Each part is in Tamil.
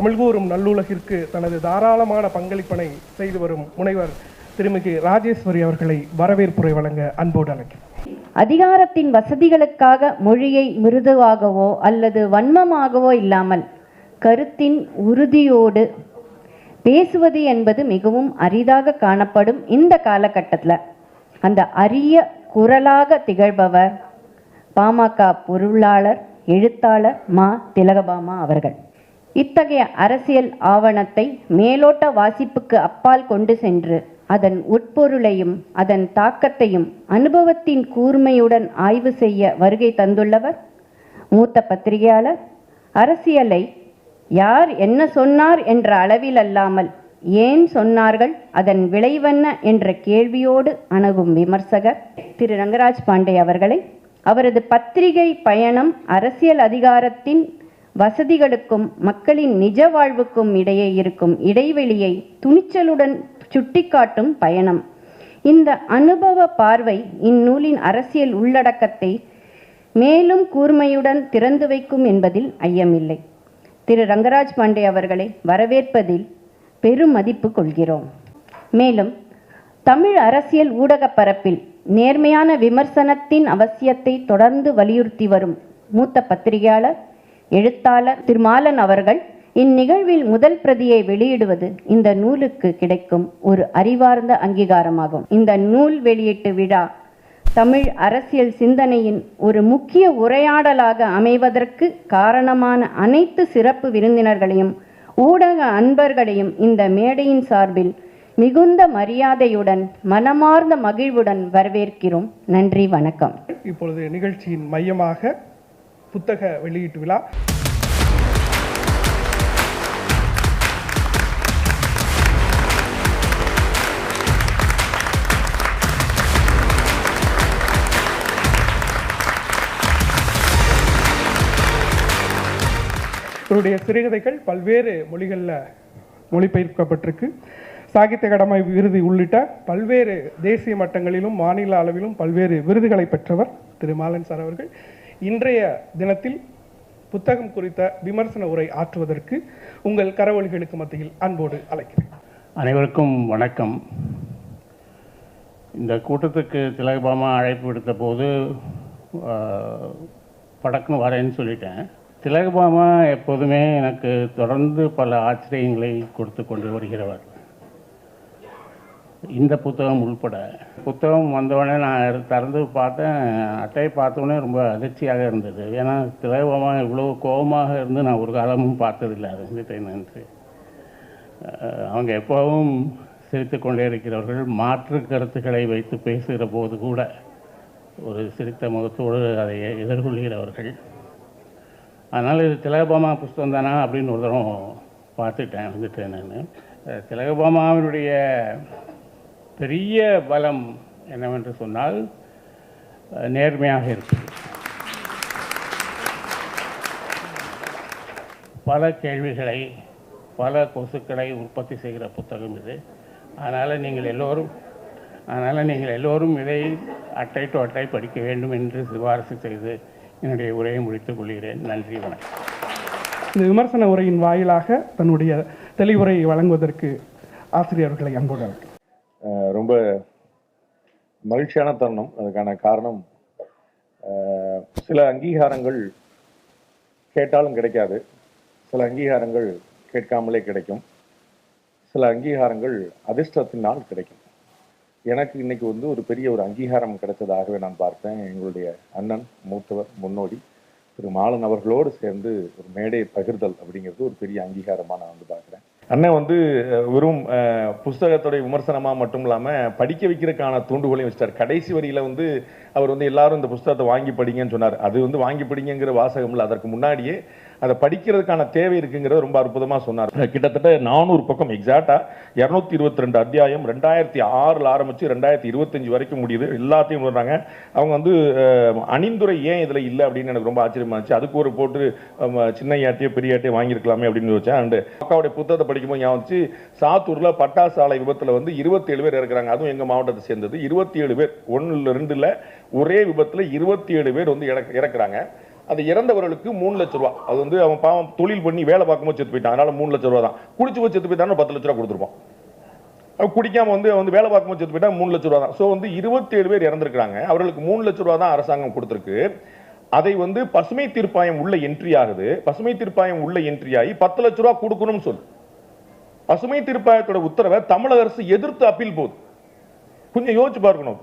தமிழ்கூறும் நல்லுலகிற்கு தனது தாராளமான பங்களிப்பினை செய்து வரும் முனைவர் திருமிகு ராஜேஸ்வரி அவர்களை வரவேற்புரை வழங்க அன்போடு அழைக்கிறேன் அதிகாரத்தின் வசதிகளுக்காக மொழியை மிருதுவாகவோ அல்லது வன்மமாகவோ இல்லாமல் கருத்தின் உறுதியோடு பேசுவது என்பது மிகவும் அரிதாக காணப்படும் இந்த காலகட்டத்தில். அந்த அரிய குரலாக திகழ்பவர் பாமக பொருளாளர் எழுத்தாளர் மா திலகபாமா அவர்கள். இத்தகைய அரசியல் ஆவணத்தை மேலோட்ட வாசிப்புக்கு அப்பால் கொண்டு சென்று அதன் உட்பொருளையும் அதன் தாக்கத்தையும் அனுபவத்தின் கூர்மையுடன் ஆய்வு செய்ய வருகை தந்துள்ளவர். மூத்த பத்திரிகையாளர் அரசியலை யார் என்ன சொன்னார் என்ற அளவில் அல்லாமல் ஏன் சொன்னார்கள்? அதன் விளைவென்ன? என்ற கேள்வியோடு அணுகும் விமர்சகர் திரு. ரங்கராஜ் பாண்டே அவர்களை அவரது பத்திரிகை பயணம் அரசியல் அதிகாரத்தின் வசதிகளுக்கும் மக்களின் நிஜ வாழ்வுக்கும் இடையே இருக்கும் இடைவெளியை துணிச்சலுடன் சுட்டிக்காட்டும் பயணம். இந்த அனுபவ பார்வை இந்நூலின் அரசியல் உள்ளடக்கத்தை மேலும் கூர்மையுடன் திறந்து வைக்கும் என்பதில் ஐயமில்லை. திரு. ரங்கராஜ் பாண்டே அவர்களை வரவேற்பதில் பெரும் மதிப்பு கொள்கிறோம். மேலும் தமிழ் அரசியல் ஊடகப் பரப்பில் நேர்மையான விமர்சனத்தின் அவசியத்தை தொடர்ந்து வலியுறுத்தி வரும் மூத்த பத்திரிகையாளர் எழுத்தாளர் திருமாலன் அவர்கள் இந்நிகழ்வில் முதல் பிரதியை வெளியிடுவது இந்த நூலுக்கு கிடைக்கும் ஒரு அறிவார்ந்த அங்கீகாரமாகும். இந்த நூல் வெளியீட்டு விழா தமிழ் அரசியல் சிந்தனையின் ஒரு முக்கிய உரையாடலாக அமைவதற்கு காரணமான அனைத்து சிறப்பு விருந்தினர்களையும் ஊடக அன்பர்களையும் இந்த மேடையின் சார்பில் மிகுந்த மரியாதையுடன் மனமார்ந்த மகிழ்வுடன் வரவேற்கிறோம். நன்றி வணக்கம். இப்பொழுது நிகழ்ச்சியின் மையமாக புத்தக வெளியீட்டு விழா. இவருடைய சிறுகதைகள் பல்வேறு மொழிகளில் மொழிபெயர்க்கப்பட்டிருக்கு. சாகித்ய கடமை விருது உள்ளிட்ட பல்வேறு தேசிய மட்டங்களிலும் மாநில அளவிலும் பல்வேறு விருதுகளை பெற்றவர் திரு. மாலன் சார் அவர்கள். இன்றைய தினத்தில் புத்தகம் குறித்த விமர்சன உரை ஆற்றுவதற்கு உங்கள் கரவொலிகளுக்கு மத்தியில் அன்போடு அழைக்கிறேன். அனைவருக்கும் வணக்கம். இந்த கூட்டத்துக்கு திலகபாமா அழைப்பு விடுத்த போது ஆஹ், படக்குன்னு வரேன்னு சொல்லிட்டேன். திலகபாமா எப்போதுமே எனக்கு தொடர்ந்து பல ஆச்சரியங்களை கொடுத்து கொண்டு வருகிறவர். இந்த புத்தகம் உள்பட. புத்தகம் வந்தவுடனே நான் திறந்து பார்த்தேன். அட்டையை பார்த்தோன்னே ரொம்ப அதிர்ச்சியாக இருந்தது. ஏன்னா திலகபாமா இவ்வளோ கோபமாக இருந்து நான் ஒரு காலமும் பார்த்ததில்லை. அது நன்றி. அவங்க எப்போவும் சிரித்து கொண்டே இருக்கிறவர்கள் மாற்று கருத்துக்களை வைத்து பேசுகிற போது கூட ஒரு சிரித்த முகத்தோடு அதை எதிர்கொள்கிறவர்கள். அதனால் இது திலகபாமா புஸ்தகம் தானா அப்படின்னு ஒரு தரம் பார்த்துட்டேன் வந்துட்டேன் நான். திலகபாமாவினுடைய பெரிய பலம் என்னவென்று சொன்னால் நேர்மையாக இருக்கும் பல கேள்விகளை பல கொசுக்களை உற்பத்தி செய்கிற புத்தகம் இது. அதனால் நீங்கள் எல்லோரும் அதனால் நீங்கள் எல்லோரும் இதை அட்டை டு அட்டை படிக்க வேண்டும் என்று சிபாரிசு செய்து என்னுடைய உரையை முடித்துக் கொள்கிறேன். நன்றி வணக்கம். இந்த விமர்சன உரையின் வாயிலாக தன்னுடைய தெளிவுரை வழங்குவதற்கு ஆசிரியர்களை அன்போடு ரொம்ப மகிழ்ச்சியான தருணம். அதுக்கான காரணம் சில அங்கீகாரங்கள் கேட்டாலும் கிடைக்காது. சில அங்கீகாரங்கள் கேட்காமலே கிடைக்கும். சில அங்கீகாரங்கள் அதிர்ஷ்டத்தினால் கிடைக்கும். எனக்கு இன்னைக்கு வந்து ஒரு பெரிய ஒரு அங்கீகாரம் கிடைத்ததாகவே நான் பார்த்தேன் எங்களுடைய அண்ணன் மூத்தவர் முன்னோடி திரு மாலன் அவர்களோடு சேர்ந்து ஒரு மேடை பகிர்தல் அப்படிங்கிறது ஒரு பெரிய அங்கீகாரமாக நான் வந்து பார்க்குறேன். அண்ணன் வந்து வெறும் புஸ்தகத்துடைய விமர்சனமாக மட்டும் இல்லாமல் படிக்க வைக்கிறதுக்கான தூண்டுகோலையும் வச்சிட்டார். கடைசி வரியில வந்து அவர் வந்து எல்லாரும் இந்த புஸ்தகத்தை வாங்கி படிங்கன்னு சொன்னார். அது வந்து வாங்கி படிங்கிற வாசகம் இல்லை. அதற்கு முன்னாடியே அதை படிக்கிறதுக்கான தேவை இருக்குங்கிறத ரொம்ப அற்புதமாக சொன்னார். கிட்டத்தட்ட நானூறு பக்கம் எக்ஸாக்டாக இரநூத்தி இருபத்தி ரெண்டு அத்தியாயம் ரெண்டாயிரத்தி ஆறில் ஆரம்பித்து ரெண்டாயிரத்தி இருபத்தஞ்சி வரைக்கும் முடியுது. எல்லாத்தையும் சொல்கிறாங்க அவங்க வந்து அணிந்துரை ஏன் இதில் இல்லை அப்படின்னு எனக்கு ரொம்ப ஆச்சரியமா இருந்துச்சு. அதுக்கு ஒரு போட்டு சின்ன யாட்டையோ பெரிய யாட்டையோ வாங்கியிருக்கலாமே அப்படின்னு யோசிச்சேன். அண்டு அக்காவுடைய புத்தகத்தை படிக்கும்போது ஞாபகம் வந்துச்சு சாத்தூரில் பட்டாசு ஆலை வந்து இருபத்தேழு பேர் இருக்கிறாங்க அதுவும் எங்கள் மாவட்டத்தை சேர்ந்தது. இருபத்தி ஏழு பேர் ஒன்றில் ரெண்டில் ஒரே விபத்தில் இருபத்தி ஏழு பேர் வந்து இறக்குறாங்க. அந்த இறந்தவர்களுக்கு மூணு லட்ச ரூபா. அது வந்து அவன் பாவம் தொழில் பண்ணி வேலை பார்க்கும்போது செத்து போயிட்டான். அதனால மூணு லட்ச ரூபா தான். குடிச்சு போய் செத்து போயிட்டான்னு பத்து லட்ச ரூபா கொடுத்துருப்போம் அவன் குடிக்காம வந்து வந்து வேலை பார்க்கும்போது செத்து போயிட்டா மூணு லட்ச ரூபா தான். ஸோ வந்து இருபத்தேழு பேர் இறந்துருக்காங்க அவர்களுக்கு மூணு லட்ச ரூபா தான் அரசாங்கம் கொடுத்துருக்கு. அதை வந்து பசுமை தீர்ப்பாயம் உள்ள என்ட்ரி ஆகுது. பசுமை தீர்ப்பாயம் உள்ள என்ட்ரி ஆகி பத்து லட்ச ரூபா கொடுக்கணும்னு சொல்லு. பசுமை தீர்ப்பாயத்தோட உத்தரவை தமிழக அரசு எதிர்த்து அப்பீல் போகுது. கொஞ்சம் யோசிச்சு பார்க்கணும்.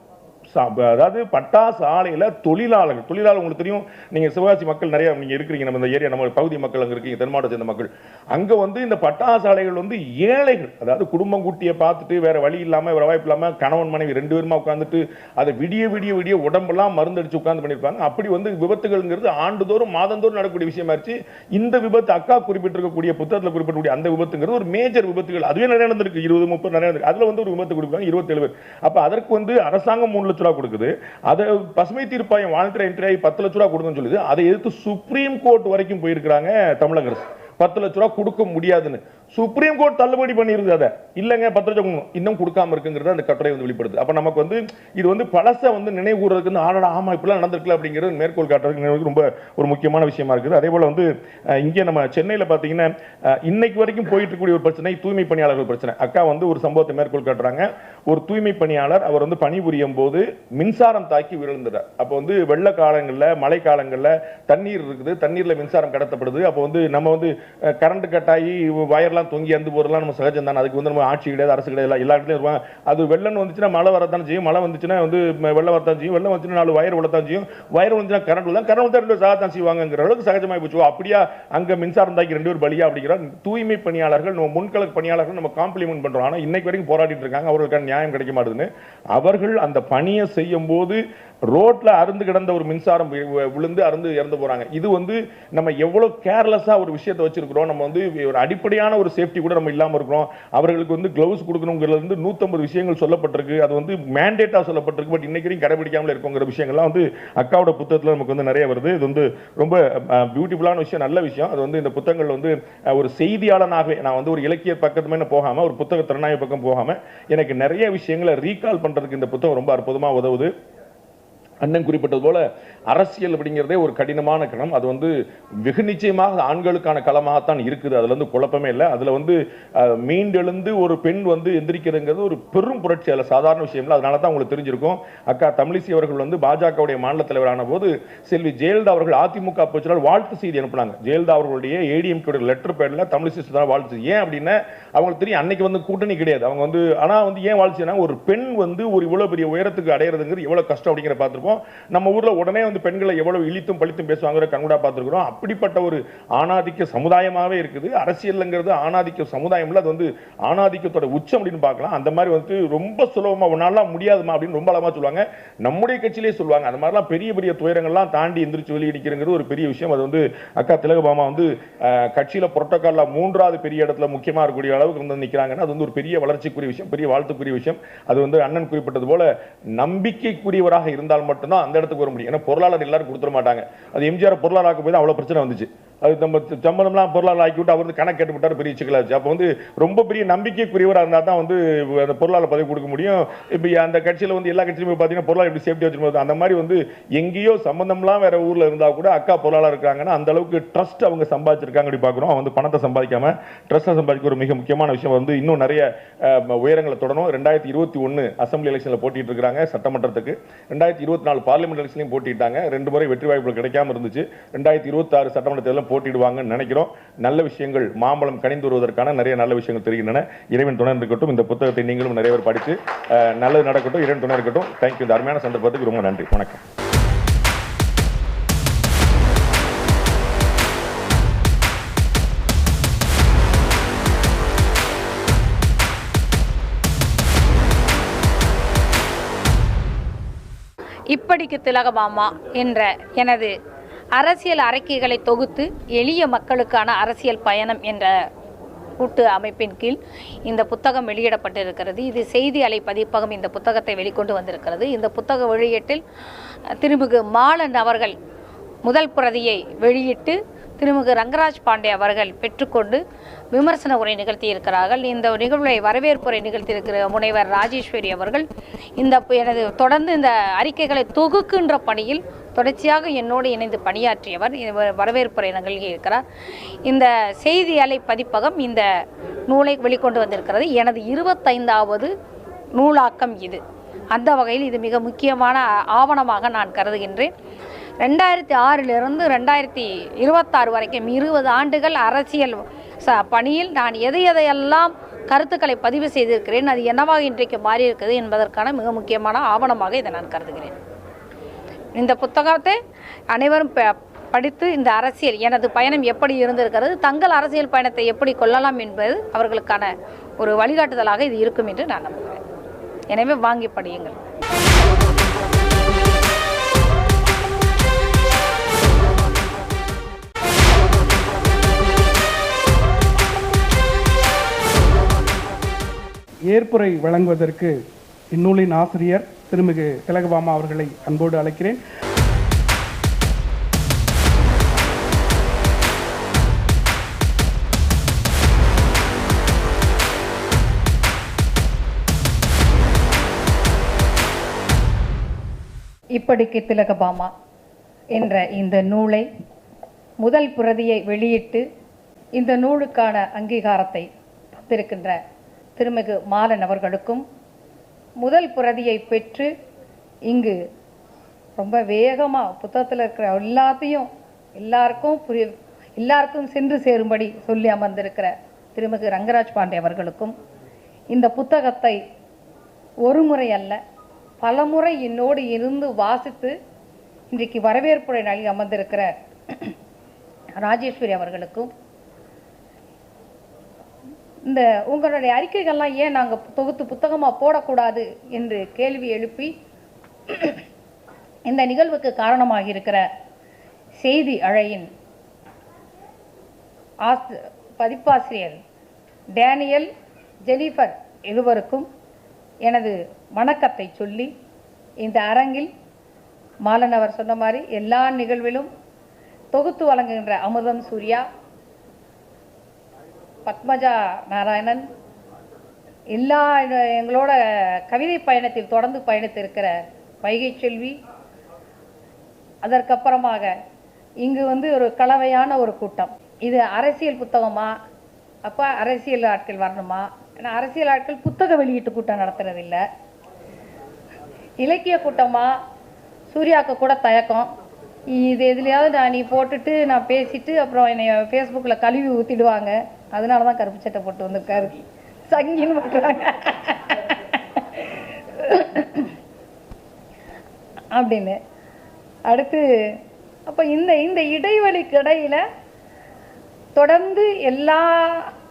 அதாவது பட்டாசு ஆலையில தொழிலாளர்கள் தொழிலாளர் உங்களுக்கு தெரியும் நீங்க சிவகாசி மக்கள் நிறைய நீங்க இருக்கிறீங்க நம்ம இந்த ஏரியா நம்ம பகுதி மக்கள் அங்க இருக்கீங்க தென் சேர்ந்த மக்கள். அங்க வந்து இந்த பட்டாசு ஆலைகள் வந்து ஏழைகள். அதாவது குடும்பம் கூட்டியை பார்த்துட்டு வேற வழி இல்லாம வேற வாய்ப்பு இல்லாமல் கணவன் மனைவி ரெண்டு பேருமா உட்காந்துட்டு அதை விடிய விடிய விடிய உடம்பெல்லாம் மருந்தடிச்சு உட்காந்து பண்ணியிருப்பாங்க. அப்படி வந்து விபத்துகள்ங்கிறது ஆண்டுதோறும் மாதந்தோறும் நடக்கக்கூடிய விஷயமாச்சு இந்த விபத்து அக்கா குறிப்பிட்டிருக்கக்கூடிய புத்தகத்தில் குறிப்பிடக்கூடிய அந்த விபத்துங்கிறது ஒரு மேஜர் விபத்துகள். அதுவே நிறைய நடந்திருக்கு. இருபது முப்பது நிறைய நடந்திருக்கு. அதுல வந்து ஒரு விபத்து கொடுப்பாங்க இருபத்தேழு பேர். அப்ப அதற்கு வந்து அரசாங்கம் மூணு லட்சம் ரூபா கொடுக்குது. அதை பசுமை தீர்ப்பாயம் வாலண்டரி என்ட்ரி ஆகி பத்து லட்ச ரூபா கொடுங்கன்னு சொல்லுது. அதை எதிர்த்து சுப்ரீம் கோர்ட் வரைக்கும் போயிருக்கிறாங்க தமிழக அரசு. பத்து லட்ச ரூபா கொடுக்க முடியாதுன்னு. சுப்ரீம் கோர்ட் தள்ளுபடி பண்ணியிருந்தது அதை. இல்லைங்க பத்து இன்னும் கொடுக்காம இருக்குங்கிறது அந்த கட்டுரை வந்து வெளிப்படுது. அப்போ நமக்கு வந்து இது வந்து பழசை வந்து நினைவு கூறதுக்கு வந்து ஆடா ஆமாம் இப்படிலாம் நடந்திருக்கல அப்படிங்கிறது மேற்கோள் காட்டுறதுக்கு ரொம்ப ஒரு முக்கியமான விஷயமா இருக்குது. அதே போல் வந்து இங்கே நம்ம சென்னையில் பார்த்தீங்கன்னா இன்னைக்கு வரைக்கும் போயிட்டு இருக்கக்கூடிய ஒரு பிரச்சனை தூய்மை பணியாளர்கள் பிரச்சனை. அக்கா வந்து ஒரு சம்பவத்தை மேற்கோள் காட்டுறாங்க. ஒரு தூய்மை பணியாளர் அவர் வந்து பணிபுரியும் போது மின்சாரம் தாக்கி விழுந்துட்டார் அப்போ வந்து வெள்ள காலங்களில் மழை காலங்களில் தண்ணீர் இருக்குது. தண்ணீரில் மின்சாரம் கடத்தப்படுது. அப்போ வந்து நம்ம வந்து கரண்ட் கட்டாயி வயர்லாம் தொங்கி அந்து போறதுலாம் நம்ம சகஜம் தான் அதுக்கு வந்து நம்ம ஆட்சி கிடையாது அரசு கிடையாது எல்லா- இடத்துலையும் இருப்பாங்க அது வெள்ளம் வந்துச்சுன்னா மழை வரத்தான் செய்யும். மழை வந்துச்சுன்னா வந்து வெள்ளம் வரத்தான் செய்யும். வெள்ளம் வந்துச்சுன்னா நாலு வயர் விழத்தான் செய்யும். வயர் வந்துச்சுன்னா கரண்ட் விழா கரண்ட் விழுந்தா ரெண்டு பேரும் சாகத்தான் செய்வாங்கங்கிற அளவுக்கு சகஜமாக போச்சு. அப்படியா? அங்கே மின்சாரம் தாக்கி ரெண்டு பேர் பலியா அப்படிங்கிற தூய்மை பணியாளர்கள் நம்ம முன்கள பணியாளர்கள் நம்ம காம்ப்ளிமெண்ட் பண்ணுறோம் ஆனால் இன்னைக்கு வரைக்கும் போராடிட்டு இருக்காங்க. அவர்களுக்கான நியாயம் கிடைக்க மாட்டேதுன்னு. அவர்கள் அந்த பணியை செய்யும் போது ரோட்ல அருந்து கிடந்த ஒரு மின்சாரம் விழுந்து அருந்து இறந்து போறாங்க. இது வந்து நம்ம எவ்வளவு கேர்லெஸ்ஸா ஒரு விஷயத்தை வச்சிருக்கிறோம். நம்ம வந்து ஒரு அடிப்படையான ஒரு சேஃப்டி கூட நம்ம இல்லாமல் இருக்கிறோம். அவர்களுக்கு வந்து க்ளவுஸ் கொடுக்கணுங்கிறது வந்து நூற்றம்பது விஷயங்கள் சொல்லப்பட்டிருக்கு. அது வந்து மேண்டேட்டாக சொல்லப்பட்டிருக்கு. பட் இன்னைக்கு கடைபிடிக்காமல் இருக்குங்கிற விஷயங்கள்லாம் வந்து அக்காவோட புத்தகத்தில் நமக்கு வந்து நிறைய வருது. இது வந்து ரொம்ப பியூட்டிஃபுல்லான விஷயம் நல்ல விஷயம். அது வந்து இந்த புத்தகங்கள் வந்து ஒரு செய்தியாளனாகவே நான் வந்து ஒரு இலக்கிய பக்கத்துமே போகாமல் ஒரு புத்தக திறனாய்வு பக்கம் போகாமல் எனக்கு நிறைய விஷயங்களை ரீகால் பண்ணுறதுக்கு இந்த புத்தகம் ரொம்ப அற்புதமாக உதவுது. அண்ணன் குறிப்பிட்டது போல அரசியல் அப்படிங்கிறதே ஒரு கடினமான கணம். அது வந்து வெகு நிச்சயமாக ஆண்களுக்கான களமாகத்தான் இருக்குது. அதுல இருந்து குழப்பமே இல்லை. அதுல வந்து மீண்டெழுந்து ஒரு பெண் வந்து எந்திரிக்கிறதுங்கிறது ஒரு பெரும் புரட்சி. அதில் சாதாரண விஷயம் இல்லை. அதனால தான் உங்களுக்கு தெரிஞ்சிருக்கும். அக்கா தமிழிசை அவர்கள் வந்து பாஜகவுடைய மாநில தலைவரான போது செல்வி ஜெயலலிதா அவர்கள் அதிமுக போச்சுனால் வாழ்த்து செய்தி அனுப்புனாங்க. ஜெயலலிதா அவர்களுடைய ஏடிஎம்கே லெட்டர் பேர்ல தமிழிசை சுத்தரா வாழ்த்து ஏன் அப்படின்னா அவங்களுக்கு தெரியும் அன்னைக்கு வந்து கூட்டணி கிடையாது. அவங்க வந்து ஆனால் வந்து ஏன் வாழ்ச்சினா ஒரு பெண் வந்து ஒரு இவ்வளோ பெரிய உயரத்துக்கு அடையிறதுங்கிறது எவ்வளோ கஷ்டம் அப்படிங்கிற பார்த்துருப்போம். நம்ம ஊரில் உடனே வந்து பெண்களை எவ்வளோ இழித்தும் பழித்தும் பேசுவாங்கிற கண்கூடா பார்த்துருக்குறோம். அப்படிப்பட்ட ஒரு ஆணாதிக்க சமுதாயமாகவே இருக்குது. அரசியலுங்கிறது ஆணாதிக்க சமுதாயம்ல அது வந்து ஆணாதிக்கத்தோட உச்சம் அப்படின்னு பார்க்கலாம். அந்த மாதிரி வந்து ரொம்ப சுலபமாக உன்னாலாம் முடியாதுமா அப்படின்னு ரொம்ப அளவாக சொல்லுவாங்க. நம்முடைய கட்சியிலே சொல்லுவாங்க. அந்த மாதிரிலாம் பெரிய பெரிய துயரங்கள்லாம் தாண்டி எந்திரிச்சு வெளியே ஒரு பெரிய விஷயம். அது வந்து அக்கா திலகபாமா வந்து கட்சியில் புரோட்டோக்காலில் மூன்றாவது பெரிய இடத்துல முக்கியமாக இருக்கக்கூடிய அளவுக்கு வந்து நிற்கிறாங்கன்னா அது வந்து ஒரு பெரிய வளர்ச்சிக்குரிய விஷயம் பெரிய வாழ்த்துக்குரிய விஷயம். அது வந்து அண்ணன் குறிப்பிட்டது போல நம்பிக்கைக்குரியவராக இருந்தால் மட்டும்தான் அந்த இடத்துக்கு வர முடியும். ஏன்னா பொருளாளர் எல்லாரும் கொடுத்துட மாட்டாங்க. அது எம்ஜிஆர் பொருளாளர் போய் போது அவ்வளோ பிரச்சனை வந்துச்சு. அது நம்ம சம்பந்தம்லாம் பொருளாளர் ஆக்கி விட்டு அவர் வந்து கணக்கு கேட்டு பெரிய சிக்கலாச்சு. அப்போ வந்து ரொம்ப பெரிய நம்பிக்கைக்குரியவராக இருந்தால் தான் வந்து அந்த பொருளாளர் பதவி கொடுக்க முடியும். இப்போ அந்த கட்சியில் வந்து எல்லா கட்சியிலுமே பார்த்தீங்கன்னா பொருளாளர் எப்படி சேஃப்டி வச்சிருப்போம் அந்த மாதிரி வந்து எங்கேயோ சம்பந்தம்லாம் வேற ஊரில் இருந்தால் கூட அக்கா பொருளாளர் இருக்காங்கன்னா அந்த அளவுக்கு ட்ரஸ்ட் அவங்க சம்பாதிச்சிருக்காங்க அப்படி பார்க்குறோம் வந்து பணத்தை சம்பாதிக்காம ட்ரஸ்ட்டை சம்பாதிக்க ஒரு மிக முக்கியமான விஷயம் வந்து இன்னும் நிறைய உயரங்களை தொடரும் ரெண்டாயிரத்தி இருபத்தி ஒன்று அசம்பிளி எலெக்ஷனில் போட்டிட்டு இருக்காங்க சட்டமன்றத்துக்கு. ரெண்டாயிரத்தி இருபத்தி நாலு பார்லிமெண்ட் எலெக்ஷன்லையும் போட்டிட்டாங்க. ரெண்டு முறை வெற்றி வாய்ப்புகள் கிடைக்காம இருந்துச்சு. ரெண்டாயிரத்தி இருபத்தாறு சட்டமன்ற தேர்தலில் போட்டிடுவாங்கன்னு நினைக்கிறோம். நல்ல விஷயங்கள் மாம்பழம் கணிந்து வருவதற்கான நிறைய நல்ல விஷயங்கள் தெரிகின்றன. இறைவன் துணை இருக்கட்டும் இந்த புத்தகத்தை நீங்களும் நிறைய பேர் படித்து நல்லது நடக்கட்டும். இறைவன் துணை இருக்கட்டும். தேங்க்யூ இந்த அருமையான சந்தர்ப்பத்துக்கு ரொம்ப நன்றி. வணக்கம். இப்படிக்கு திலகமாமா என்ற எனது அரசியல் அறிக்கைகளை தொகுத்து எளிய மக்களுக்கான அரசியல் பயணம் என்ற கூட்டு அமைப்பின் கீழ் இந்த புத்தகம் வெளியிடப்பட்டிருக்கிறது. இது செய்தி அலை பதிப்பகம் இந்த புத்தகத்தை வெளிக்கொண்டு வந்திருக்கிறது. இந்த புத்தக வெளியீட்டில் திருமிகு மாலன் அவர்கள் முதல் பிரதியை வெளியிட்டு திருமிகு ரங்கராஜ் பாண்டே அவர்கள் பெற்றுக்கொண்டு விமர்சன உரை நிகழ்த்தியிருக்கிறார்கள். இந்த நிகழ்வுரை வரவேற்புரை நிகழ்த்தியிருக்கிற முனைவர் ராஜேஸ்வரி அவர்கள் இந்த எனது தொடர்ந்து இந்த அறிக்கைகளை தொகுக்கின்ற பணியில் தொடர்ச்சியாக என்னோடு இணைந்து பணியாற்றியவர். வரவேற்புரை நிகழ்கியிருக்கிறார் இந்த செய்தி அலை பதிப்பகம் இந்த நூலை வெளிக்கொண்டு வந்திருக்கிறது. எனது இருபத்தைந்தாவது நூலாக்கம் இது. அந்த வகையில் இது மிக முக்கியமான ஆவணமாக நான் கருதுகின்றேன். ரெண்டாயிரத்தி ஆறிலிருந்து ரெண்டாயிரத்தி இருபத்தாறு வரைக்கும் இருபது ஆண்டுகள் அரசியல் ச பணியில் நான் எதை எதையெல்லாம் கருத்துக்களை பதிவு செய்திருக்கிறேன் அது என்னவாக இன்றைக்கு மாறியிருக்கிறது என்பதற்கான மிக முக்கியமான ஆவணமாக இதை நான் கருதுகிறேன். இந்த புத்தகத்தை அனைவரும் ப- படித்து இந்த அரசியல் எனது பயணம் எப்படி இருந்திருக்கிறது தங்கள் அரசியல் பயணத்தை எப்படி கொள்ளலாம் என்பது அவர்களுக்கான ஒரு வழிகாட்டுதலாக இது இருக்கும் என்று நான் நம்புகிறேன். எனவே வாங்கி படியுங்கள். ஏற்புரை வழங்குவதற்கு இந்நூலின் ஆசிரியர் திருமிகு திலகபாமா அவர்களை அன்போடு அழைக்கிறேன். இப்படிக்கு திலகபாமா என்ற இந்த நூலை முதல் பிரதியை வெளியிட்டு இந்த நூலுக்கான அங்கீகாரத்தை தந்திருக்கின்ற திருமிகு மாலன் அவர்களுக்கும் முதல் பிரதியை பெற்று இங்கு ரொம்ப வேகமாக புத்தகத்தில் இருக்கிற எல்லாத்தையும் எல்லாருக்கும் புரிய எல்லாருக்கும் சென்று சேரும்படி சொல்லி அமர்ந்திருக்கிற திருமிகு ரங்கராஜ் பாண்டே அவர்களுக்கும் இந்த புத்தகத்தை ஒரு முறை அல்ல பலமுறை என்னோடு இருந்து வாசித்து இன்றைக்கு வரவேற்புரை நல்கி அமர்ந்திருக்கிற ராஜேஸ்வரி அவர்களுக்கும் இந்த உங்களுடைய அறிக்கைகள்லாம் ஏன் நாங்கள் தொகுத்து புத்தகமாக போடக்கூடாது என்று கேள்வி எழுப்பி இந்த நிகழ்வுக்கு காரணமாக இருக்கிற செய்தி அழையின் ஆஸ் பதிப்பாசிரியர் டேனியல் ஜெனிஃபர் இருவருக்கும் எனது வணக்கத்தை சொல்லி இந்த அரங்கில் மாலன் அவர் சொன்ன மாதிரி எல்லா நிகழ்விலும் தொகுத்து வழங்குகின்ற அமுதம் சூர்யா பத்மஜா நாராயணன் எல்லா எங்களோட கவிதை பயணத்தில் தொடர்ந்து பயணித்திருக்கிற வைகை செல்வி. அதற்கப்புறமாக இங்கு வந்து ஒரு கலவையான ஒரு கூட்டம். இது அரசியல் புத்தகமா? அப்போ அரசியல் ஆட்கள் வரணுமா? ஏன்னா அரசியல் ஆட்கள் புத்தக வெளியீட்டு கூட்டம் நடத்துறதில்லை. இலக்கிய கூட்டமாக சூர்யாவுக்கு கூட தயக்கம். இது எதுலையாவது நான் நீ போட்டுட்டு நான் பேசிட்டு அப்புறம் என்னை ஃபேஸ்புக்கில் கழுவி ஊற்றிடுவாங்க அதனால தான் கருப்பு சட்டை போட்டு வந்திருக்காரு. சங்கின்னு பார்க்குறாங்க அப்படின்னு. அடுத்து அப்போ இந்த இந்த இடைவெளிக்கு இடையில தொடர்ந்து எல்லா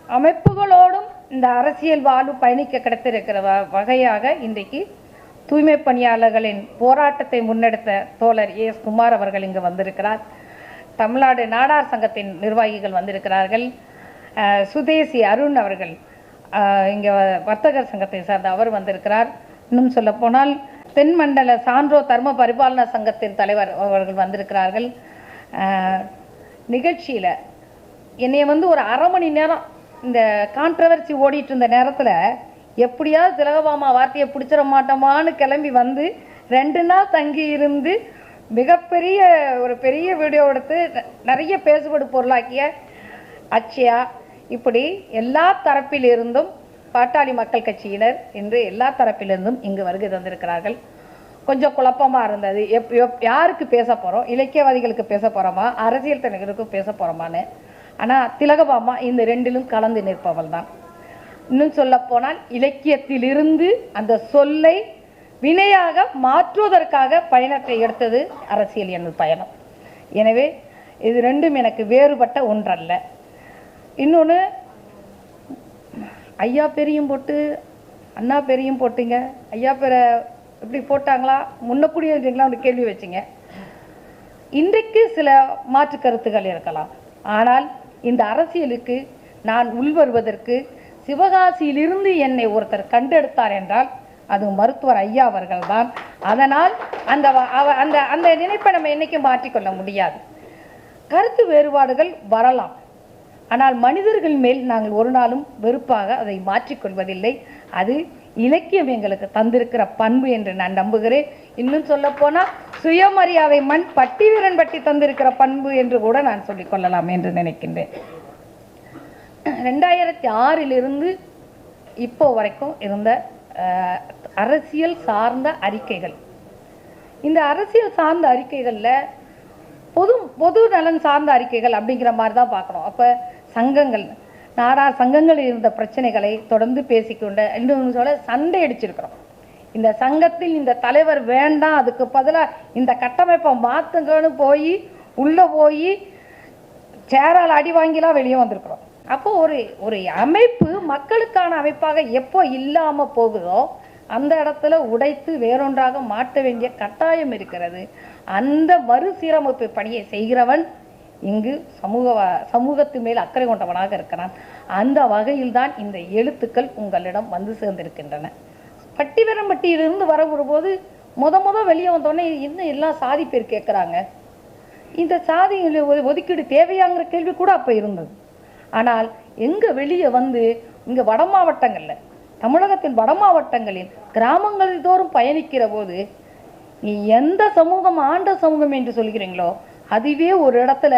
அமைப்புகளோடும் இந்த அரசியல் வாழ்வு பயணிக்க கிடைத்திருக்கிற வ- வகையாக இன்றைக்கு தூய்மை பணியாளர்களின் போராட்டத்தை முன்னெடுத்த தோழர் ஏ.எஸ். குமார் அவர்கள் இங்கு வந்திருக்கிறார். தமிழ்நாடு நாடார் சங்கத்தின் நிர்வாகிகள் வந்திருக்கிறார்கள். சுதேசி அருண் அவர்கள் இங்கே வர்த்தகர் சங்கத்தை சார்ந்த அவர் வந்திருக்கிறார். இன்னும் சொல்லப்போனால் தென்மண்டல சான்றோ தர்ம பரிபாலன சங்கத்தின் தலைவர் அவர்கள் வந்திருக்கிறார்கள். நிகழ்ச்சியில் என்னைய வந்து ஒரு அரை மணி நேரம் இந்த கான்ட்ரவர்சி ஓடிட்டு இருந்த நேரத்தில் எப்படியாவது திலகபாமா வார்த்தையை பிடிச்சிட மாட்டோமான்னு கிளம்பி வந்து ரெண்டு நாள் தங்கி இருந்து மிகப்பெரிய ஒரு பெரிய வீடியோ எடுத்து நிறைய பேசுபடு பொருளாக்கிய அச்சயா இப்படி எல்லா தரப்பிலிருந்தும் பாட்டாளி மக்கள் கட்சியினர் என்று எல்லா தரப்பிலிருந்தும் இங்கு வருகை தந்திருக்கிறார்கள். கொஞ்சம் குழப்பமாக இருந்தது. எப் எப் யாருக்கு பேச போகிறோம் இலக்கியவாதிகளுக்கு பேச போகிறோமா அரசியல் தலைவருக்கு பேச போகிறோமான்னு ஆனால் திலகபாமா இந்த ரெண்டிலும் கலந்து நிற்பவள் தான். இன்னும் சொல்ல போனால் இலக்கியத்திலிருந்து அந்த சொல்லை வினையாக மாற்றுவதற்காக பயணத்தை எடுத்தது அரசியல் எனது பயணம். எனவே இது ரெண்டும் எனக்கு வேறுபட்ட ஒன்றல்ல. இன்னொன்று ஐயா பெரியும் போட்டு அண்ணா பெரியும் போட்டுங்க. ஐயா பேரை இப்படி போட்டாங்களா? முன்னக்கூடியங்களா ஒரு கேள்வி வச்சிங்க. இன்றைக்கு சில மாற்று கருத்துக்கள் இருக்கலாம். ஆனால் இந்த அரசியலுக்கு நான் உள்வருவதற்கு சிவகாசியிலிருந்து என்னை ஒருத்தர் கண்டெடுத்தார் என்றால் அது மருத்துவர் ஐயா அவர்கள்தான். அதனால் அந்த அந்த அந்த நினைப்பை நம்ம என்றைக்கும் மாற்றிக்கொள்ள முடியாது. கருத்து வேறுபாடுகள் வரலாம். ஆனால் மனிதர்கள் மேல் நாங்கள் ஒரு நாளும் வெறுப்பாக அதை மாற்றிக்கொள்வதில்லை அது இலக்கியம் எங்களுக்கு தந்திருக்கிற பண்பு என்று நான் நம்புகிறேன். இன்னும் சொல்ல போனால் சுயமரியாதை மண் பட்டி வீரன் பட்டி தந்திருக்கிற பண்பு என்று கூட நான் சொல்லிக் கொள்ளலாம் என்று நினைக்கின்றேன். ரெண்டாயிரத்தி ஆறிலிருந்து இப்போ வரைக்கும் இருந்த அஹ், அரசியல் சார்ந்த அறிக்கைகள். இந்த அரசியல் சார்ந்த அறிக்கைகளில் பொது பொது நலன் சார்ந்த அறிக்கைகள் அப்படிங்கிற மாதிரி தான் பார்க்கணும். அப்போ சங்கங்கள் நாடார் சங்கங்களில் இருந்த பிரச்சனைகளை தொடர்ந்து பேசிக்கொண்டு இன்னொன்று சொல்ல சண்டை அடிச்சிருக்கிறோம். இந்த சங்கத்தில் இந்த தலைவர் வேண்டாம் அதுக்கு பதிலாக இந்த கட்டமைப்பை மாற்றுங்கன்னு போய் உள்ளே போய் சேரால் அடி வாங்கிலாம் வெளியே வந்திருக்கிறோம். அப்போ ஒரு ஒரு அமைப்பு மக்களுக்கான அமைப்பாக எப்போ இல்லாமல் போகுதோ அந்த இடத்துல உடைத்து வேறொன்றாக மாற்ற வேண்டிய கட்டாயம் இருக்கிறது. அந்த மறுசீரமைப்பு பணியை செய்கிறவன் இங்கு சமூக சமூகத்து மேல் அக்கறை கொண்டவனாக இருக்கிறான். அந்த வகையில் தான் இந்த எழுத்துக்கள் உங்களிடம் வந்து சேர்ந்திருக்கின்றன. பட்டிவரம்பட்டியிலிருந்து வரவுறபோது முத முத வெளியே வந்தோடனே இன்னும் எல்லாம் சாதி பேர் கேட்குறாங்க? இந்த சாதி ஒதுக்கீடு தேவையாங்கிற கேள்வி கூட அப்போ இருந்தது. ஆனால் எங்கே வெளியே வந்து இங்கே வட மாவட்டங்களில் தமிழகத்தின் வட மாவட்டங்களில் கிராமங்களில் தோறும் பயணிக்கிற போது நீ எந்த சமூகம் ஆண்ட சமூகம் என்று சொல்கிறீங்களோ அதுவே ஒரு இடத்துல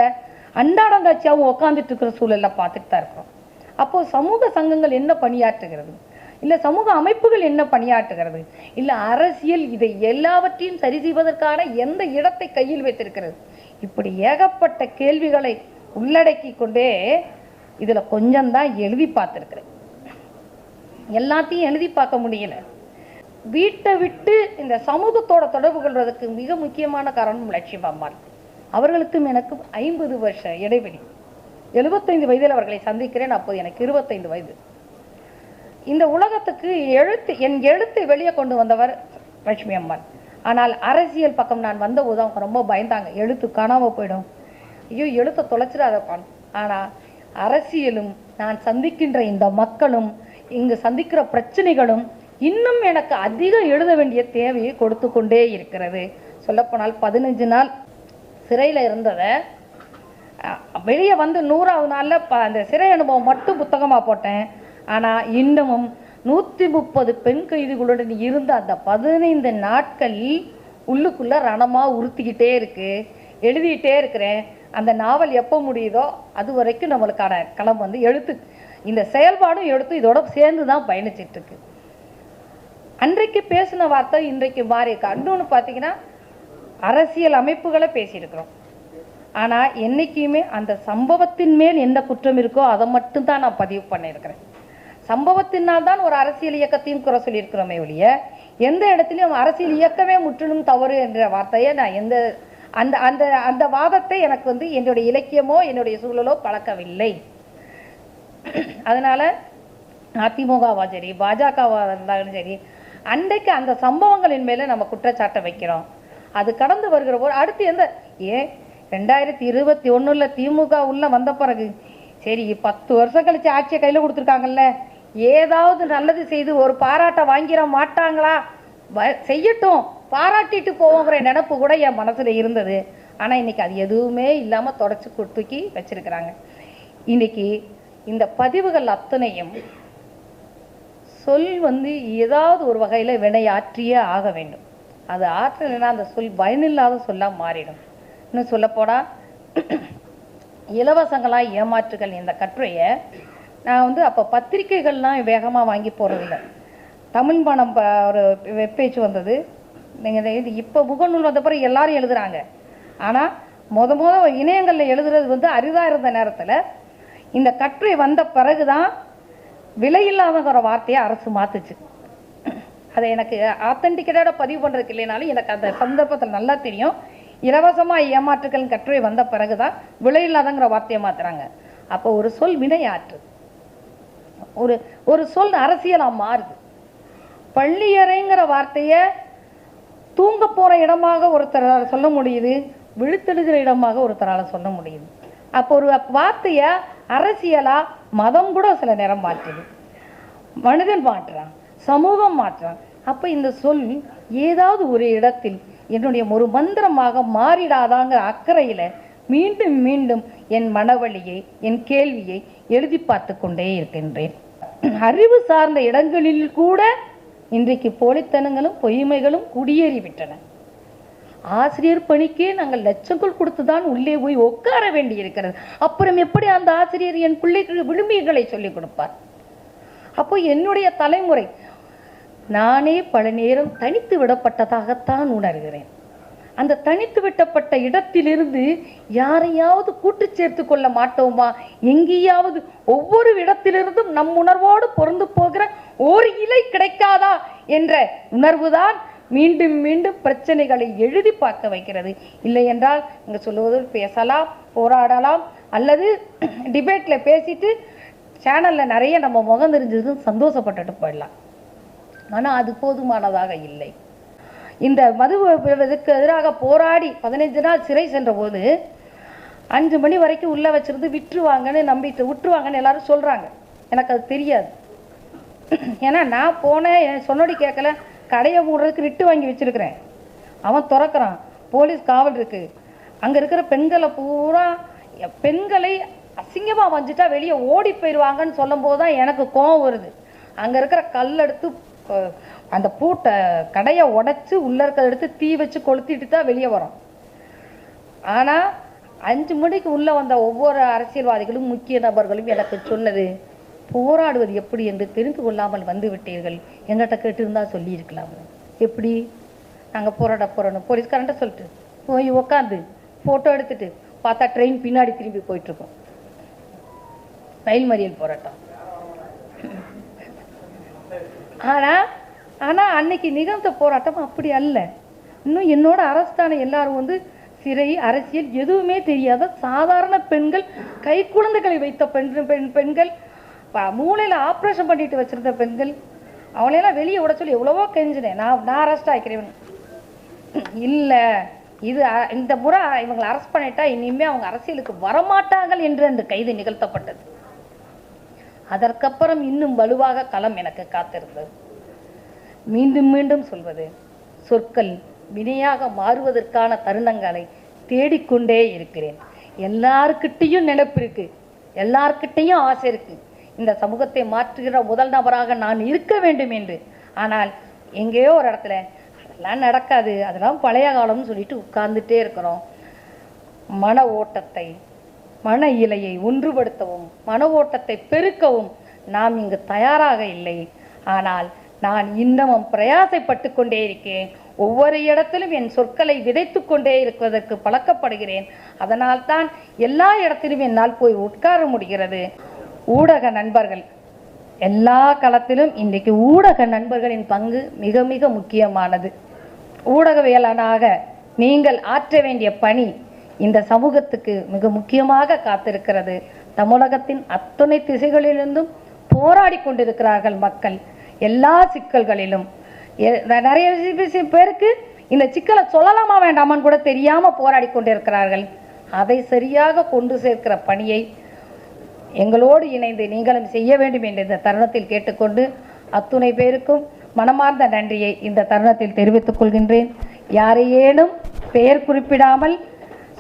அண்டாடங்காட்சியாகவும் உட்காந்துட்டு இருக்கிற சூழலில் பார்த்துட்டு தான் இருக்கிறோம். அப்போ சமூக சங்கங்கள் என்ன பணியாற்றுகிறது? இல்லை சமூக அமைப்புகள் என்ன பணியாற்றுகிறது? இல்லை அரசியல் இதை எல்லாவற்றையும் சரி செய்வதற்கான எந்த இடத்தை கையில் வைத்திருக்கிறது? இப்படி ஏகப்பட்ட கேள்விகளை உள்ளடக்கி கொண்டே இதில் கொஞ்சம்தான் எழுதி பார்த்துருக்குறேன். எல்லாத்தையும் எழுதி பார்க்க முடியல. வீட்டை விட்டு இந்த சமூகத்தோட தொடர்பு கொள்வதற்கு மிக முக்கியமான காரணம் லட்சுமி அம்மாள். அவர்களுக்கும் எனக்கும் ஐம்பது வருஷ இடைவெளி. எழுபத்தைந்து வயதில் அவர்களை சந்திக்கிறேன் அப்போது எனக்கு இருபத்தைந்து வயது. இந்த உலகத்துக்கு எழுத்து என் எழுத்தை வெளியே கொண்டு வந்தவர் லட்சுமி அம்மாள் ஆனால் அரசியல் பக்கம் நான் வந்தபோது அவங்க ரொம்ப பயந்தாங்க. எழுத்து காணாமல் போயிடும். ஐயோ எழுத்தை தொலைச்சிடாதப்பான். ஆனால் அரசியலும் நான் சந்திக்கின்ற இந்த மக்களும் இங்கு சந்திக்கிற பிரச்சனைகளும் இன்னும் எனக்கு அதிகம் எழுத வேண்டிய தேவையை கொடுத்து கொண்டே இருக்கிறது. சொல்லப்போனால் பதினஞ்சு நாள் சிறையில் இருந்ததை வெளியே வந்து நூறாவது நாளில் ப அந்த சிறை அனுபவம் மட்டும் புத்தகமாக போட்டேன். ஆனால் இன்னமும் நூற்றி முப்பது பெண் கைதிகளுடன் இருந்த அந்த பதினைந்து நாட்கள் உள்ளுக்குள்ளே ரணமாக உறுத்திக்கிட்டே இருக்குது எழுதிக்கிட்டே இருக்கிறேன். அந்த நாவல் எப்போ முடியுதோ அது வரைக்கும் நம்மளுக்கான களம் வந்து எழுத்து இந்த செயல்பாடும் எடுத்து இதோட சேர்ந்து தான் பயணிச்சிட்ருக்கு அன்றைக்கு பேசின வார்த்தை இன்றைக்கு மாறி இருக்கு இன்னொன்று பார்த்தீங்கன்னா அரசியல் அமைப்புகளை பேசியிருக்கிறோம். ஆனால் என்றைக்குமே அந்த சம்பவத்தின் மேல் என்ன குற்றம் இருக்கோ அதை மட்டும்தான் நான் பதிவு பண்ணியிருக்கிறேன். சம்பவத்தினால் தான் ஒரு அரசியல் இயக்கத்தையும் குறை சொல்லியிருக்கிறோமே ஒழிய எந்த இடத்துலையும் அரசியல் இயக்கமே முற்றிலும் தவறு என்ற வார்த்தையை நான் எந்த அந்த அந்த அந்த வாதத்தை எனக்கு வந்து என்னுடைய இலக்கியமோ என்னுடைய சூழலோ பழக்கவில்லை. அதனால் அதிமுகவா சரி பாஜகவாக இருந்தாலும் சரி அன்றைக்கு அந்த சம்பவங்களின் மேலே நம்ம குற்றச்சாட்டை வைக்கிறோம். அது கடந்து வருகிற போது அடுத்து எந்த? ஏன் ரெண்டாயிரத்தி இருபத்தி ஒன்றில் திமுக உள்ள வந்த பிறகு. சரி பத்து வருஷம் கழிச்சு ஆட்சியை கையில் கொடுத்துருக்காங்கல்ல. ஏதாவது நல்லது செய்து ஒரு பாராட்டை வாங்கிட மாட்டாங்களா? வ- செய்யட்டும். பாராட்டிட்டு போவோங்கிற நினப்பு கூட என் மனசில் இருந்தது. ஆனால் இன்னைக்கு அது எதுவுமே இல்லாமல் தொடச்சி தூக்கி வச்சிருக்கிறாங்க. இன்னைக்கு இந்த பதிவுகள் அத்தனையும் சொல் வந்து ஏதாவது ஒரு வகையில் வினையாற்றியே ஆக வேண்டும். அது ஆற்றலைன்னா அந்த சொல் பயனில்லாத சொல்லாக மாறிடும். இன்னும் சொல்லப்போனால் இலவசங்களாக ஏமாற்றுகள் இந்த கட்டுரையை நான் வந்து அப்போ பத்திரிக்கைகள்லாம் வேகமாக வாங்கி போகிறதில்ல தமிழ் பணம் ப- ஒரு வெப்பேஜ் வந்தது. நீங்கள் இது இப்போ முகநூல் வந்த பிறகு எல்லாரும் எழுதுறாங்க. ஆனால் முத முத இணையங்களில் எழுதுறது வந்து அரிதாக இருந்த நேரத்தில் இந்த கட்டுரை வந்த பிறகு தான் விலையில்லாதங்கிற வார்த்தையை அரசு மாற்றுச்சு அதை எனக்கு ஆத்தன்டிக்கேட்டோட பதிவு பண்ணுறதுக்கு இல்லைனாலும் எனக்கு அந்த சந்தர்ப்பத்தில் நல்லா தெரியும். இலவசமாக ஏமாற்றுகள் கட்டுரை வந்த பிறகு தான் விலையில்லாதங்கிற வார்த்தையை மாற்றுறாங்க அப்போ ஒரு சொல் வினையாற்று. ஒரு ஒரு சொல் அரசியலாக மாறுது. பள்ளியறைங்கிற வார்த்தையை தூங்க போகிற இடமாக ஒருத்தரால் சொல்ல முடியுது விழுத்தெழுகிற இடமாக ஒருத்தரால் சொல்ல முடியுது. அப்போ ஒரு வார்த்தையை அரசியலாக மதம் கூட சில நேரம் மாற்றுது. மனிதன் மாற்றுறான். சமூகம் மாற்றம் அப்போ இந்த சொல் ஏதாவது ஒரு இடத்தில் என்னுடைய ஒரு மந்திரமாக மாறிடாதாங்கிற அக்கறையில் மீண்டும் மீண்டும் என் மனவழியை என் கேள்வியை எழுதி பார்த்து கொண்டே இருக்கின்றேன். அறிவு சார்ந்த இடங்களில் கூட இன்றைக்கு போலித்தனங்களும் பொய்மைகளும் குடியேறிவிட்டன. ஆசிரியர் பணிக்கே நாங்கள் லட்சங்கள் கொடுத்து தான் உள்ளே போய் உட்கார வேண்டியிருக்கிறது. அப்புறம் எப்படி அந்த ஆசிரியர் என் பிள்ளைகள் விழுமியங்களை சொல்லிக் கொடுப்பார்? அப்போ என்னுடைய தலைமுறை நானே பல நேரம் தனித்து விடப்பட்டதாகத்தான் உணர்கிறேன். அந்த தனித்து விட்டப்பட்ட இடத்திலிருந்து யாரையாவது கூட்டு சேர்த்து கொள்ள மாட்டோமா? எங்கேயாவது ஒவ்வொரு இடத்திலிருந்தும் நம் உணர்வோடு பொருந்து போகிற ஒரு இலை கிடைக்காதா? என்ற உணர்வுதான் மீண்டும் மீண்டும் பிரச்சனைகளை எழுதி பார்க்க வைக்கிறது. இல்லை என்றால் இங்கே சொல்லுவது பேசலாம் போராடலாம் அல்லது டிபேட்டில் பேசிட்டு சேனலில் நிறைய நம்ம முகம் தெரிஞ்சது சந்தோஷப்பட்டுட்டு போயிடலாம். ஆனால் அது போதுமானதாக இல்லை. இந்த மது இதுக்கு எதிராக போராடி பதினைஞ்சு நாள் சிறை சென்றபோது அஞ்சு மணி வரைக்கும் உள்ளே வச்சுருந்து விட்டுருவாங்கன்னு நம்பிட்டு விட்டுருவாங்கன்னு எல்லாரும் சொல்கிறாங்க எனக்கு அது தெரியாது. ஏன்னா நான் போனேன் என் சொன்னடி கேட்கல கடையை மூடுறதுக்கு ரிட்டு வாங்கி வச்சிருக்கிறேன். அவன் திறக்கிறான். போலீஸ் காவல் இருக்குது அங்கே இருக்கிற பெண்களை பூரா எ- பெண்களை அசிங்கமாக வந்துட்டா வெளியே ஓடி போயிடுவாங்கன்னு சொல்லும் போது தான் எனக்கு கோவம் வருது. அங்கே இருக்கிற கல் எடுத்து அந்த பூட்டை கடையை உடைச்சு உள்ளே இருக்கிறத எடுத்து தீ வச்சு கொளுத்திட்டு தான் வெளியே வரோம். ஆனால் அஞ்சு மணிக்கு உள்ளே வந்த ஒவ்வொரு அரசியல்வாதிகளும் முக்கிய நபர்களும் எனக்கு சொன்னது போராடுவது எப்படி என்று தெரிந்து கொள்ளாமல் வந்து விட்டீர்கள்? எங்கிட்ட கேட்டிருந்தா சொல்லியிருக்கலாம். எப்படி? நாங்கள் போராட போகிறோன்னு போலீஸ்காரன்ட்ட சொல்லிட்டு போய் உக்காந்து ஃபோட்டோ எடுத்துட்டு பார்த்தா ட்ரெயின் பின்னாடி திரும்பி போயிட்டுருக்கோம் ரயில் மறியல் போராட்டம். ஆனால் ஆனால் அன்னைக்கு நிகழ்ந்த போராட்டம் அப்படி அல்ல. இன்னும் என்னோட அரசான எல்லாரும் வந்து சிறை அரசியல் எதுவுமே தெரியாத சாதாரண பெண்கள் கை குழந்தைகளை வைத்த பெண் பெண் பெண்கள் மூளையில் ஆப்ரேஷன் பண்ணிட்டு வச்சிருந்த பெண்கள் அவளையெல்லாம் வெளியே விட சொல்லி எவ்வளவோ கெஞ்சினேன். நான் நான் அரெஸ்ட் ஆக்கிறேன் இல்லை இது இந்த முறை இவங்களை அரெஸ்ட் பண்ணிட்டா இனிமே அவங்க அரசியலுக்கு வரமாட்டாங்கள் என்று அந்த கைது நிகழ்த்தப்பட்டது. அதற்கப்புறம் இன்னும் வலுவாக களம் எனக்கு காத்திருந்தது. மீண்டும் மீண்டும் சொல்வது சொற்கள் வினையாக மாறுவதற்கான தருணங்களை தேடிக்கொண்டே இருக்கிறேன். எல்லாருக்கிட்டேயும் நினைப்பு இருக்கு எல்லார்கிட்டேயும் ஆசை இருக்கு. இந்த சமூகத்தை மாற்றுகிற முதல் நபராக நான் இருக்க வேண்டும் என்று. ஆனால் எங்கேயோ ஒரு இடத்துல அதெல்லாம் நடக்காது அதெல்லாம் பழைய காலம்னு சொல்லிட்டு உட்கார்ந்துட்டே இருக்கிறோம். மன ஓட்டத்தை மன இலையை ஒன்றுபடுத்தவும் மன ஓட்டத்தை பெருக்கவும் நாம் இங்கு தயாராக இல்லை. ஆனால் நான் இன்னமும் பிரயாசைப்பட்டு கொண்டே இருக்கேன். ஒவ்வொரு இடத்திலும் என் சொற்களை விதைத்து கொண்டே இருப்பதற்கு பழக்கப்படுகிறேன். அதனால்தான் எல்லா இடத்திலும் என்னால் போய் உட்கார முடிகிறது. ஊடக நண்பர்கள் எல்லா களத்திலும் இன்றைக்கு ஊடக நண்பர்களின் பங்கு மிக மிக முக்கியமானது. ஊடகவியலானாக நீங்கள் ஆற்ற வேண்டிய பணி இந்த சமூகத்துக்கு மிக முக்கியமாக காத்திருக்கிறது. தமிழகத்தின் அத்தனை திசைகளிலிருந்தும் போராடி கொண்டிருக்கிறார்கள் மக்கள். எல்லா சிக்கல்களிலும். நிறைய பேருக்கு இந்த சிக்கலை சொல்லலாமா வேண்டாமான்னு கூட தெரியாம போராடி கொண்டிருக்கிறார்கள். அதை சரியாக கொண்டு சேர்க்கிற பணியை எங்களோடு இணைந்து நீங்களும் செய்ய வேண்டும் என்று இந்த தருணத்தில் கேட்டுக்கொண்டு அத்துணை பேருக்கும் மனமார்ந்த நன்றியை இந்த தருணத்தில் தெரிவித்துக் கொள்கின்றேன். யாரையேனும் பெயர் குறிப்பிடாமல்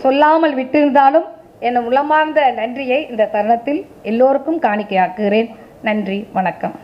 சொல்லாமல் விட்டிருந்தாலும் என் உளமார்ந்த நன்றியை இந்த தருணத்தில் எல்லோருக்கும் காணிக்கையாக்குகிறேன். நன்றி வணக்கம்.